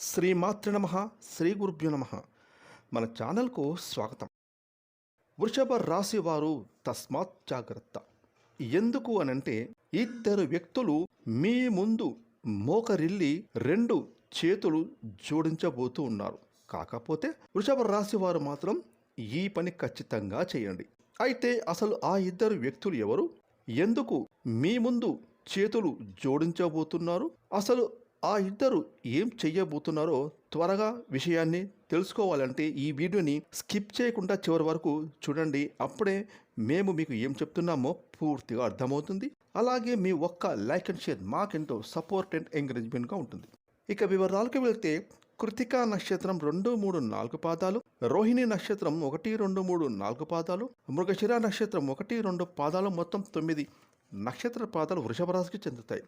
శ్రీమాతృ నమ శ్రీ గురుభ్యు నమ. మన ఛానల్కు స్వాగతం. వృషభ రాశి వారు తస్మాత్ జాగ్రత్త. ఎందుకు అనంటే ఇద్దరు వ్యక్తులు మీ ముందు మోకరిల్లి రెండు చేతులు జోడించబోతూ ఉన్నారు. కాకపోతే వృషభ రాశి వారు మాత్రం ఈ పని ఖచ్చితంగా చేయండి. అయితే అసలు ఆ ఇద్దరు వ్యక్తులు ఎవరు? ఎందుకు మీ ముందు చేతులు జోడించబోతున్నారు? అసలు ఆ ఇద్దరు ఏం చెయ్యబోతున్నారో త్వరగా విషయాన్ని తెలుసుకోవాలంటే ఈ వీడియోని స్కిప్ చేయకుండా చివరి వరకు చూడండి. అప్పుడే మేము మీకు ఏం చెప్తున్నామో పూర్తిగా అర్థమవుతుంది. అలాగే మీ ఒక్క లైక్ అండ్ షేర్ మాకెంతో సపోర్ట్ అండ్ ఎంకరేజ్మెంట్గా ఉంటుంది. ఇక వివరాలకు వెళ్తే కృతికా నక్షత్రం రెండు మూడు నాలుగు పాదాలు రోహిణి నక్షత్రం ఒకటి రెండు మూడు నాలుగు పాదాలు మృగశిర నక్షత్రం ఒకటి రెండు పాదాలు మొత్తం తొమ్మిది నక్షత్ర పాదాలు వృషభ రాశికి చెందుతాయి.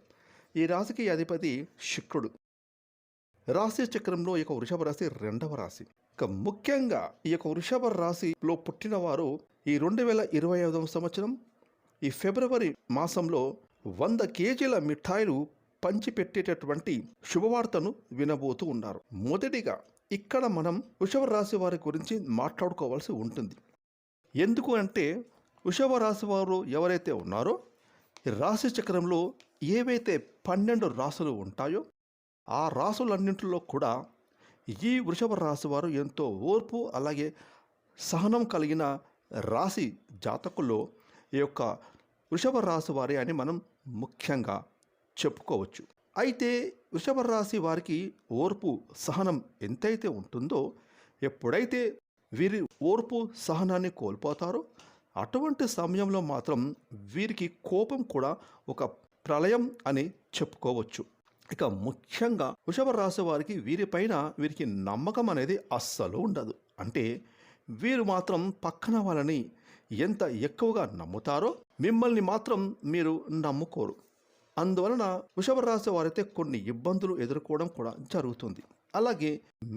ఈ రాశికి అధిపతి శుక్రుడు. రాశి చక్రంలో ఈ యొక్క వృషభ రాశి రెండవ రాశి. ఇక ముఖ్యంగా ఈ యొక్క వృషభ రాశిలో పుట్టిన వారు ఈ రెండు వేల ఇరవై ఐదవ సంవత్సరం ఈ ఫిబ్రవరి మాసంలో వంద కేజీల మిఠాయిలు పంచిపెట్టేటటువంటి శుభవార్తను వినబోతూ ఉన్నారు. మొదటిగా ఇక్కడ మనం వృషభ రాశి వారి గురించి మాట్లాడుకోవాల్సి ఉంటుంది. ఎందుకు అంటే వృషభ రాశి వారు ఎవరైతే ఉన్నారో ఈ రాశి చక్రంలో ఏవైతే పన్నెండు రాసులు ఉంటాయో ఆ రాసులన్నింటిలో కూడా ఈ వృషభ రాశి వారు ఎంతో ఓర్పు అలాగే సహనం కలిగిన రాశి జాతకుల్లో ఈ యొక్క వృషభ రాశి వారి అని మనం ముఖ్యంగా చెప్పుకోవచ్చు. అయితే వృషభ రాశి వారికి ఓర్పు సహనం ఎంతైతే ఉంటుందో ఎప్పుడైతే వీరి ఓర్పు సహనాన్ని కోల్పోతారో అటువంటి సమయంలో మాత్రం వీరికి కోపం కూడా ఒక ప్రళయం అని చెప్పుకోవచ్చు. ఇక ముఖ్యంగా వృషభ రాశి వారికి వీరిపైన వీరికి నమ్మకం అనేది అస్సలు ఉండదు. అంటే వీరు మాత్రం పక్కన వాళ్ళని ఎంత ఎక్కువగా నమ్ముతారో మిమ్మల్ని మాత్రం మీరు నమ్ముకోరు. అందువలన వృషభ రాశి వారైతే కొన్ని ఇబ్బందులు ఎదుర్కోవడం కూడా జరుగుతుంది. అలాగే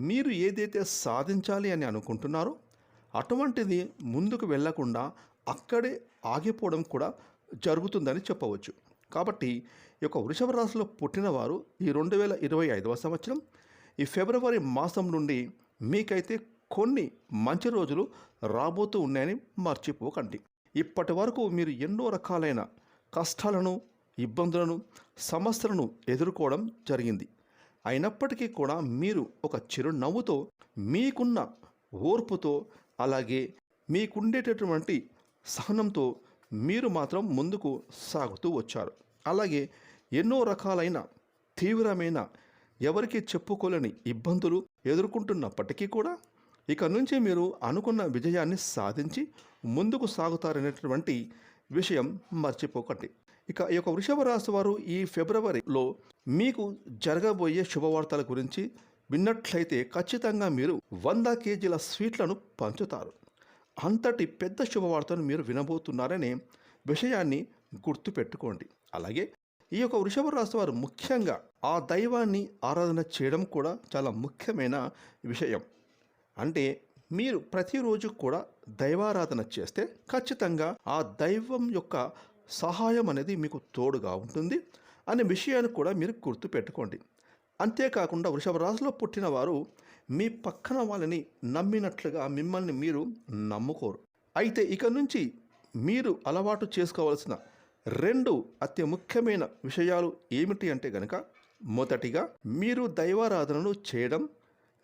మీరు ఏదైతే సాధించాలి అని అనుకుంటున్నారో అటువంటిది ముందుకు వెళ్ళకుండా అక్కడే ఆగిపోవడం కూడా జరుగుతుందని చెప్పవచ్చు. కాబట్టి ఈ యొక్క వృషభ రాశిలో పుట్టినవారు ఈ రెండు వేల ఇరవై ఐదవ సంవత్సరం ఈ ఫిబ్రవరి మాసం నుండి మీకైతే కొన్ని మంచి రోజులు రాబోతూ ఉన్నాయని మర్చిపోకండి. ఇప్పటి వరకు మీరు ఎన్నో రకాలైన కష్టాలను ఇబ్బందులను సమస్యలను ఎదుర్కోవడం జరిగింది. అయినప్పటికీ కూడా మీరు ఒక చిరునవ్వుతో మీకున్న ఓర్పుతో అలాగే మీకుండేటటువంటి సహనంతో మీరు మాత్రం ముందుకు సాగుతూ వచ్చారు. అలాగే ఎన్నో రకాలైన తీవ్రమైన ఎవరికి చెప్పుకోలేని ఇబ్బందులు ఎదుర్కొంటున్నప్పటికీ కూడా ఇక నుంచి మీరు అనుకున్న విజయాన్ని సాధించి ముందుకు సాగుతారనేటువంటి విషయం మర్చిపోకండి. ఇక ఈ యొక్క వృషభ రాశి వారు ఈ ఫిబ్రవరిలో మీకు జరగబోయే శుభవార్తల గురించి విన్నట్లయితే ఖచ్చితంగా మీరు వంద కేజీల స్వీట్లను పంచుతారు. అంతటి పెద్ద శుభవార్తను మీరు వినబోతున్నారనే విషయాన్ని గుర్తుపెట్టుకోండి. అలాగే ఈ యొక్క వృషభ రాశి వారు ముఖ్యంగా ఆ దైవాన్ని ఆరాధన చేయడం కూడా చాలా ముఖ్యమైన విషయం. అంటే మీరు ప్రతిరోజు కూడా దైవారాధన చేస్తే ఖచ్చితంగా ఆ దైవం యొక్క సహాయం అనేది మీకు తోడుగా ఉంటుంది అనే విషయాన్ని కూడా మీరు గుర్తుపెట్టుకోండి అంతేకాకుండా వృషభ రాశిలో పుట్టిన వారు మీ పక్కన వాళ్ళని నమ్మినట్లుగా మిమ్మల్ని మీరు నమ్ముకోరు. అయితే ఇక నుంచి మీరు అలవాటు చేసుకోవాల్సిన రెండు అతి ముఖ్యమైన విషయాలు ఏమిటి అంటే గనక మొదటిగా మీరు దైవారాధనను చేయడం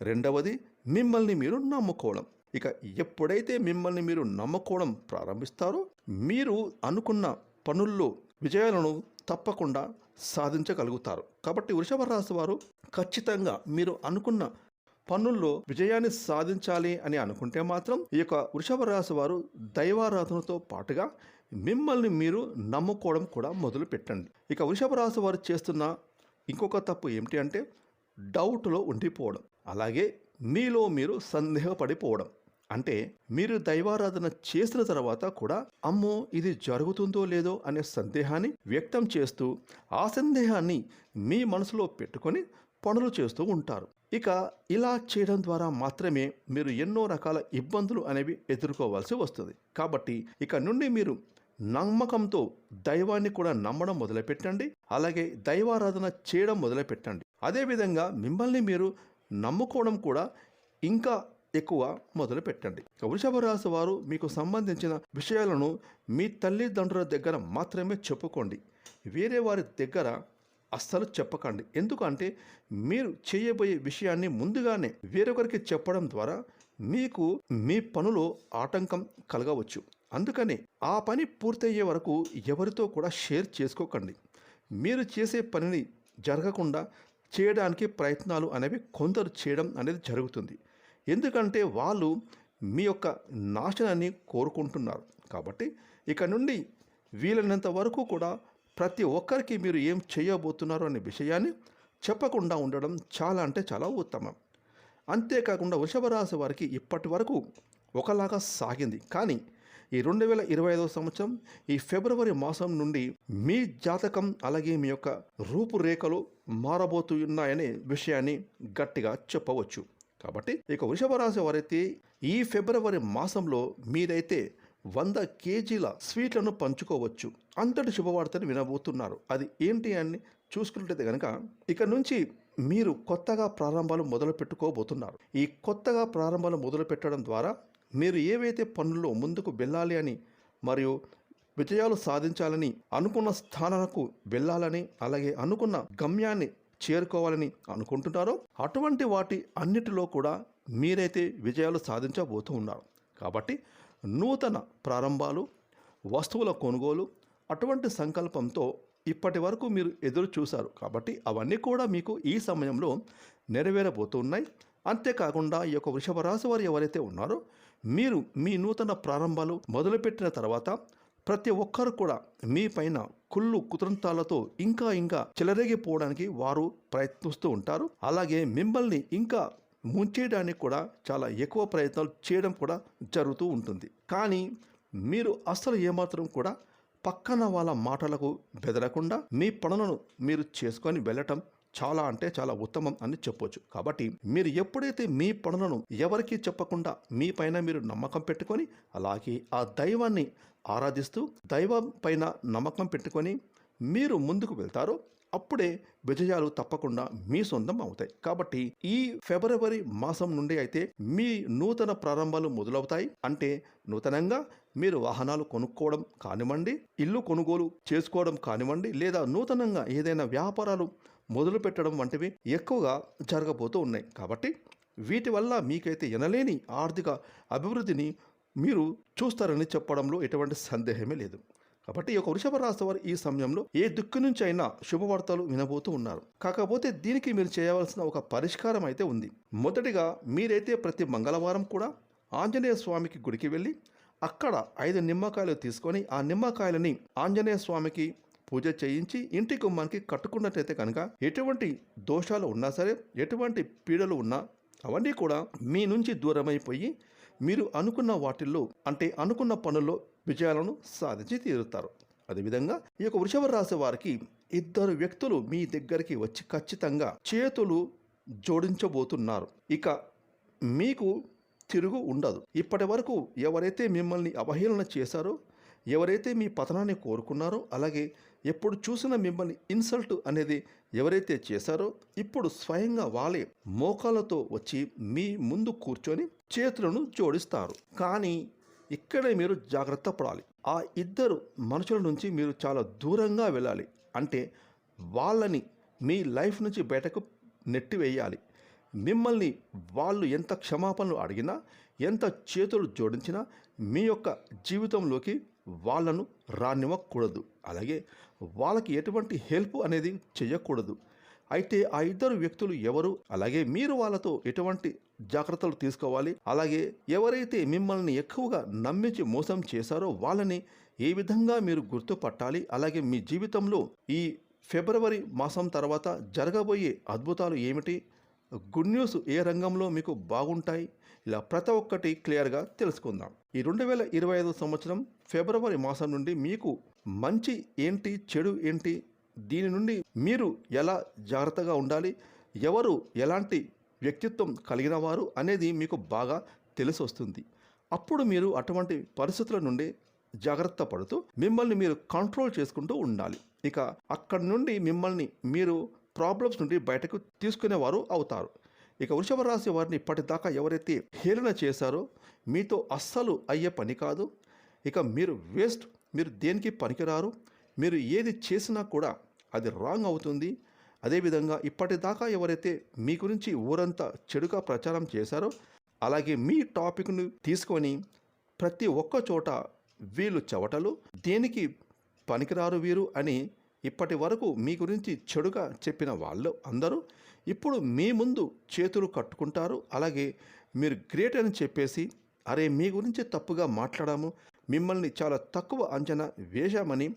రెండవది మిమ్మల్ని మీరు నమ్ముకోవడం. ఇక ఎప్పుడైతే మిమ్మల్ని మీరు నమ్ముకోవడం ప్రారంభిస్తారో మీరు అనుకున్న పనుల్లో విజయాలను తప్పకుండా సాధించగలుగుతారు. కాబట్టి వృషభ రాశి వారు ఖచ్చితంగా మీరు అనుకున్న పనుల్లో విజయాన్ని సాధించాలి అని అనుకుంటే మాత్రం ఈ యొక్క వృషభ రాశి వారు దైవారాధనతో పాటుగా మిమ్మల్ని మీరు నమ్ముకోవడం కూడా మొదలు పెట్టండి ఇక వృషభ రాశి వారు చేస్తున్న ఇంకొక తప్పు ఏమిటి అంటే డౌట్లో ఉండిపోవడం. అలాగే మీలో మీరు సందేహపడిపోవడం. అంటే మీరు దైవారాధన చేసిన తర్వాత కూడా అమ్మో ఇది జరుగుతుందో లేదో అనే సందేహాన్ని వ్యక్తం చేస్తూ ఆ సందేహాన్ని మీ మనసులో పెట్టుకొని పనులు చేస్తూ ఉంటారు. ఇక ఇలా చేయడం ద్వారా మాత్రమే మీరు ఎన్నో రకాల ఇబ్బందులు అనేవి ఎదుర్కోవాల్సి వస్తుంది. కాబట్టి ఇక నుండి మీరు నమ్మకంతో దైవాన్ని కూడా నమ్మడం మొదలుపెట్టండి. అలాగే దైవారాధన చేయడం మొదలుపెట్టండి. అదేవిధంగా మిమ్మల్ని మీరు నమ్ముకోవడం కూడా ఇంకా ఎక్కువ మొదలు పెట్టండి వృషభ రాశి వారు మీకు సంబంధించిన విషయాలను మీ తల్లిదండ్రుల దగ్గర మాత్రమే చెప్పుకోండి. వేరే వారి దగ్గర అస్సలు చెప్పకండి. ఎందుకంటే మీరు చేయబోయే విషయాన్ని ముందుగానే వేరొకరికి చెప్పడం ద్వారా మీకు మీ పనులో ఆటంకం కలగవచ్చు. అందుకని ఆ పని పూర్తయ్యే వరకు ఎవరితో కూడా షేర్ చేసుకోకండి. మీరు చేసే పనిని జరగకుండా చేయడానికి ప్రయత్నాలు అనేవి కొందరు చేయడం అనేది జరుగుతుంది. ఎందుకంటే వాళ్ళు మీ యొక్క నాశనాన్ని కోరుకుంటున్నారు. కాబట్టి ఇక నుండి వీలైనంత వరకు కూడా ప్రతి ఒక్కరికి మీరు ఏం చేయబోతున్నారు అనే విషయాన్ని చెప్పకుండా ఉండడం చాలా అంటే చాలా ఉత్తమం. అంతేకాకుండా వృషభరాశి వారికి ఇప్పటి వరకు ఒకలాగా సాగింది. కానీ ఈ రెండు వేల ఇరవై ఐదవ సంవత్సరం ఈ ఫిబ్రవరి మాసం నుండి మీ జాతకం అలాగే మీ యొక్క రూపురేఖలు మారబోతున్నాయనే విషయాన్ని గట్టిగా చెప్పవచ్చు. కాబట్టి ఇక వృషభ రాశి వారైతే ఈ ఫిబ్రవరి మాసంలో మీరైతే వంద కేజీల స్వీట్లను పంచుకోవచ్చు. అంతటి శుభవార్తను వినబోతున్నారు. అది ఏంటి అని చూసుకున్నట్లయితే కనుక ఇక నుంచి మీరు కొత్తగా ప్రారంభాలు మొదలు పెట్టుకోబోతున్నారు ఈ కొత్తగా ప్రారంభాలు మొదలు పెట్టడం ద్వారా మీరు ఏవైతే పనుల్లో ముందుకు వెళ్ళాలి అని మరియు విజయాలు సాధించాలని అనుకున్న స్థానాలకు వెళ్ళాలని అలాగే అనుకున్న గమ్యాన్ని చేరుకోవాలని అనుకుంటున్నారో అటువంటి వాటి అన్నిటిలో కూడా మీరైతే విజయాలు సాధించబోతూ ఉన్నారు. కాబట్టి నూతన ప్రారంభాలు వస్తువుల కొనుగోలు అటువంటి సంకల్పంతో ఇప్పటి వరకు మీరు ఎదురు చూశారు. కాబట్టి అవన్నీ కూడా మీకు ఈ సమయంలో నెరవేరబోతున్నాయి. అంతేకాకుండా ఈ యొక్క వృషభ రాశి వారు ఎవరైతే ఉన్నారో మీరు మీ నూతన ప్రారంభాలు మొదలుపెట్టిన తర్వాత ప్రతి ఒక్కరు కూడా మీ పైన కుళ్ళు కుతంత్రాలతో ఇంకా ఇంకా చెలరేగిపోవడానికి వారు ప్రయత్నిస్తూ ఉంటారు. అలాగే మిమ్మల్ని ఇంకా ముంచేయడానికి కూడా చాలా ఎక్కువ ప్రయత్నాలు చేయడం కూడా జరుగుతూ ఉంటుంది. కానీ మీరు అసలు ఏమాత్రం కూడా పక్కన వాళ్ళ మాటలకు బెదరకుండా మీ పనులను మీరు చేసుకొని వెళ్ళటం చాలా అంటే చాలా ఉత్తమం అని చెప్పొచ్చు. కాబట్టి మీరు ఎప్పుడైతే మీ పనులను ఎవరికీ చెప్పకుండా మీ పైన మీరు నమ్మకం పెట్టుకొని అలాగే ఆ దైవాన్ని ఆరాధిస్తూ దైవం పైన నమ్మకం పెట్టుకొని మీరు ముందుకు వెళ్తారో అప్పుడే విజయాలు తప్పకుండా మీ సొంతం అవుతాయి. కాబట్టి ఈ ఫిబ్రవరి మాసం నుండి అయితే మీ నూతన ప్రారంభాలు మొదలవుతాయి. అంటే నూతనంగా మీరు వాహనాలు కొనుక్కోవడం కానివ్వండి ఇల్లు కొనుగోలు చేసుకోవడం కానివ్వండి లేదా నూతనంగా ఏదైనా వ్యాపారాలు మొదలు పెట్టడం వంటివి ఎక్కువగా జరగబోతూ ఉన్నాయి. కాబట్టి వీటి వల్ల మీకైతే ఎనలేని ఆర్థిక అభివృద్ధిని మీరు చూస్తారని చెప్పడంలో ఎటువంటి సందేహమే లేదు. కాబట్టి ఈ యొక్క వృషభ రాశి వారు ఈ సమయంలో ఏ దిక్కు నుంచి అయినా శుభవార్తలు వినబోతూ ఉన్నారు. కాకపోతే దీనికి మీరు చేయవలసిన ఒక పరిష్కారం అయితే ఉంది. మొదటిగా మీరైతే ప్రతి మంగళవారం కూడా ఆంజనేయ స్వామికి గుడికి వెళ్ళి అక్కడ ఐదు నిమ్మకాయలు తీసుకొని ఆ నిమ్మకాయలని ఆంజనేయ స్వామికి పూజ చేయించి ఇంటి గుమ్మానికి కట్టుకున్నట్లయితే కనుక ఎటువంటి దోషాలు ఉన్నా సరే ఎటువంటి పీడలు ఉన్నా అవన్నీ కూడా మీ నుంచి దూరమైపోయి మీరు అనుకున్న వాటిల్లో అంటే అనుకున్న పనుల్లో విజయాలను సాధించి తీరుతారు. అదేవిధంగా ఈ యొక్క వృషభ రాశి వారికి ఇద్దరు వ్యక్తులు మీ దగ్గరికి వచ్చి ఖచ్చితంగా చేతులు జోడించబోతున్నారు. ఇక మీకు తిరుగు ఉండదు. ఇప్పటి వరకు ఎవరైతే మిమ్మల్ని అవహేళన చేశారో ఎవరైతే మీ పతనాన్ని కోరుకున్నారో అలాగే ఎప్పుడు చూసిన మిమ్మల్ని ఇన్సల్ట్ అనేది ఎవరైతే చేశారో ఇప్పుడు స్వయంగా వాళ్ళే మోకాలతో వచ్చి మీ ముందు కూర్చొని చేతులను జోడిస్తారు. కానీ ఇక్కడే మీరు జాగ్రత్త పడాలి. ఆ ఇద్దరు మనుషుల నుంచి మీరు చాలా దూరంగా వెళ్ళాలి. అంటే వాళ్ళని మీ లైఫ్ నుంచి బయటకు నెట్టివేయాలి. మిమ్మల్ని వాళ్ళు ఎంత క్షమాపణలు అడిగినా ఎంత చేతులు జోడించినా మీ యొక్క జీవితంలోకి వాళ్ళను రానివ్వకూడదు. అలాగే వాళ్ళకి ఎటువంటి హెల్ప్ అనేది చేయకూడదు. అయితే ఆ ఇద్దరు వ్యక్తులు ఎవరు? అలాగే మీరు వాళ్ళతో ఎటువంటి జాగ్రత్తలు తీసుకోవాలి? అలాగే ఎవరైతే మిమ్మల్ని ఎక్కువగా నమ్మించి మోసం చేశారో వాళ్ళని ఏ విధంగా మీరు గుర్తుపట్టాలి? అలాగే మీ జీవితంలో ఈ ఫిబ్రవరి మాసం తర్వాత జరగబోయే అద్భుతాలు ఏమిటి? గుడ్ న్యూస్ ఏ రంగంలో మీకు బాగుంటాయి? ఇలా ప్రతి ఒక్కటి క్లియర్గా తెలుసుకుందాం. ఈ రెండు వేల ఇరవై ఐదు సంవత్సరం ఫిబ్రవరి మాసం నుండి మీకు మంచి ఏంటి చెడు ఏంటి? దీని నుండి మీరు ఎలా జాగ్రత్తగా ఉండాలి? ఎవరు ఎలాంటి వ్యక్తిత్వం కలిగిన వారు అనేది మీకు బాగా తెలిసి వస్తుంది. అప్పుడు మీరు అటువంటి పరిస్థితుల నుండి జాగ్రత్త పడుతూ మిమ్మల్ని మీరు కంట్రోల్ చేసుకుంటూ ఉండాలి. ఇక అక్కడి నుండి మిమ్మల్ని మీరు ప్రాబ్లమ్స్ నుండి బయటకు తీసుకునేవారు అవుతారు. ఇక వృషభ రాశి వారిని ఇప్పటిదాకా ఎవరైతే హేళన చేశారో మీతో అస్సలు అయ్యే పని కాదు. ఇక మీరు వేస్ట్ మీరు దేనికి పనికిరారు? మీరు ఏది చేసినా కూడా అది రాంగ్ అవుతుంది. అదేవిధంగా ఇప్పటిదాకా ఎవరైతే మీ గురించి ఊరంతా చెడుగా ప్రచారం చేశారో అలాగే మీ టాపిక్ను తీసుకొని ప్రతి ఒక్క చోట వీళ్ళు చెవటలు దేనికి పనికిరారు వీరు అని ఇప్పటి వరకు మీ గురించి చెడుగా చెప్పిన వాళ్ళు అందరూ ఇప్పుడు మీ ముందు చేతులు కట్టుకుంటారు. అలాగే మీరు గ్రేట్ అని చెప్పేసి అరే మీ గురించి తప్పుగా మాట్లాడాము మిమ్మల్ని చాలా తక్కువ అంచనా వేశామని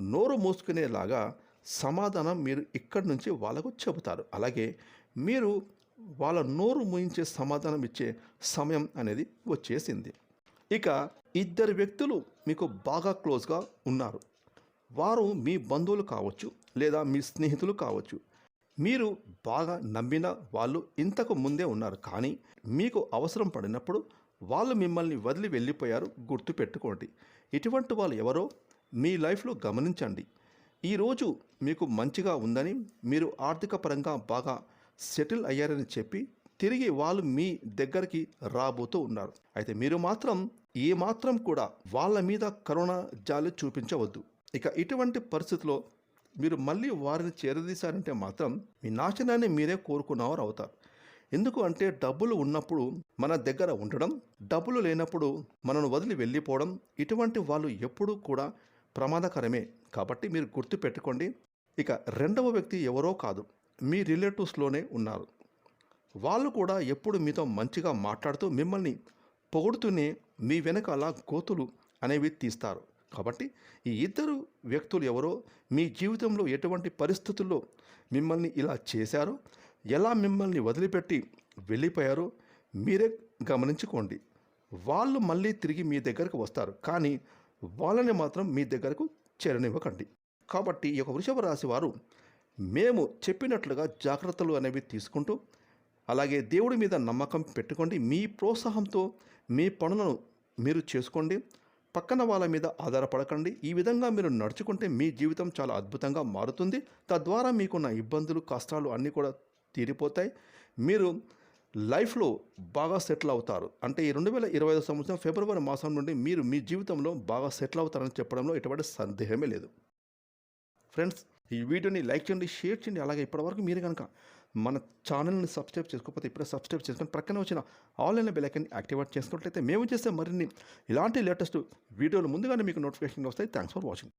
నోరు మూసుకునేలాగా సమాధానం మీరు ఇక్కడి నుంచి వాళ్ళకు చెబుతారు. అలాగే మీరు వాళ్ళ నోరు ముయించే సమాధానం ఇచ్చే సమయం అనేది వచ్చేసింది. ఇక ఇద్దరు వ్యక్తులు మీకు బాగా క్లోజ్గా ఉన్నారు. వారు మీ బంధువులు కావచ్చు లేదా మీ స్నేహితులు కావచ్చు. మీరు బాగా నమ్మిన వాళ్ళు ఇంతకు ముందే ఉన్నారు. కానీ మీకు అవసరం పడినప్పుడు వాళ్ళు మిమ్మల్ని వదిలి వెళ్ళిపోయారు. గుర్తుపెట్టుకోండి. ఇటువంటి వాళ్ళు ఎవరో మీ లైఫ్లో గమనించండి. ఈరోజు మీకు మంచిగా ఉందని మీరు ఆర్థిక పరంగా బాగా సెటిల్ అయ్యారని చెప్పి తిరిగి వాళ్ళు మీ దగ్గరికి రాబోతూ ఉన్నారు. అయితే మీరు మాత్రం ఏ మాత్రం కూడా వాళ్ళ మీద కరోనా జాలి చూపించవద్దు. ఇక ఇటువంటి పరిస్థితిలో మీరు మళ్ళీ వారిని చేరదీశారంటే మాత్రం మీ నాశనాన్ని మీరే కోరుకున్నవారు అవుతారు. ఎందుకు అంటే డబ్బులు ఉన్నప్పుడు మన దగ్గర ఉండడం డబ్బులు లేనప్పుడు మనను వదిలి వెళ్ళిపోవడం ఇటువంటి వాళ్ళు ఎప్పుడూ కూడా ప్రమాదకరమే. కాబట్టి మీరు గుర్తు పెట్టుకోండి ఇక రెండవ వ్యక్తి ఎవరో కాదు మీ రిలేటివ్స్లోనే ఉన్నారు. వాళ్ళు కూడా ఎప్పుడు మీతో మంచిగా మాట్లాడుతూ మిమ్మల్ని పొగుడుతూనే మీ వెనకాల గోతులు అనేవి తీస్తారు. కాబట్టి ఈ ఇద్దరు వ్యక్తులు ఎవరో మీ జీవితంలో ఎటువంటి పరిస్థితుల్లో మిమ్మల్ని ఇలా చేశారో ఎలా మిమ్మల్ని వదిలిపెట్టి వెళ్ళిపోయారో మీరే గమనించుకోండి. వాళ్ళు మళ్ళీ తిరిగి మీ దగ్గరకు వస్తారు కానీ వాళ్ళని మాత్రం మీ దగ్గరకు చేరనివ్వకండి. కాబట్టి ఈ యొక్క వృషభ రాశి వారు మేము చెప్పినట్లుగా జాగ్రత్తలు అనేవి తీసుకుంటూ అలాగే దేవుడి మీద నమ్మకం పెట్టుకోండి. మీ ప్రోత్సాహంతో మీ పనులను మీరు చేసుకోండి. పక్కన వాళ్ళ మీద ఆధారపడకండి. ఈ విధంగా మీరు నడుచుకుంటే మీ జీవితం చాలా అద్భుతంగా మారుతుంది. తద్వారా మీకున్న ఇబ్బందులు కష్టాలు అన్నీ కూడా తీరిపోతాయి. మీరు లైఫ్లో బాగా సెటిల్ అవుతారు. అంటే ఈ రెండు వేల ఇరవై ఐదు సంవత్సరం ఫిబ్రవరి మాసం నుండి మీరు మీ జీవితంలో బాగా సెటిల్ అవుతారని చెప్పడంలో ఎటువంటి సందేహమే లేదు. ఫ్రెండ్స్ ఈ వీడియోని లైక్ చేయండి షేర్ చేయండి. అలాగే ఇప్పటివరకు మీరు కనుక మన ఛానల్ని సబ్స్క్రైబ్ చేసుకోకపోతే ఇప్పుడే సబ్స్క్రైబ్ చేసుకొని ప్రక్కన వచ్చిన ఆన్లైన్ బెలైకన్ యాక్టివేట్ చేసుకున్నట్లయితే మేము చేసే మరిన్ని ఇలాంటి లేటెస్ట్ వీడియోలు ముందుగానే మీకు నోటిఫికేషన్ వస్తాయి. Thanks for watching.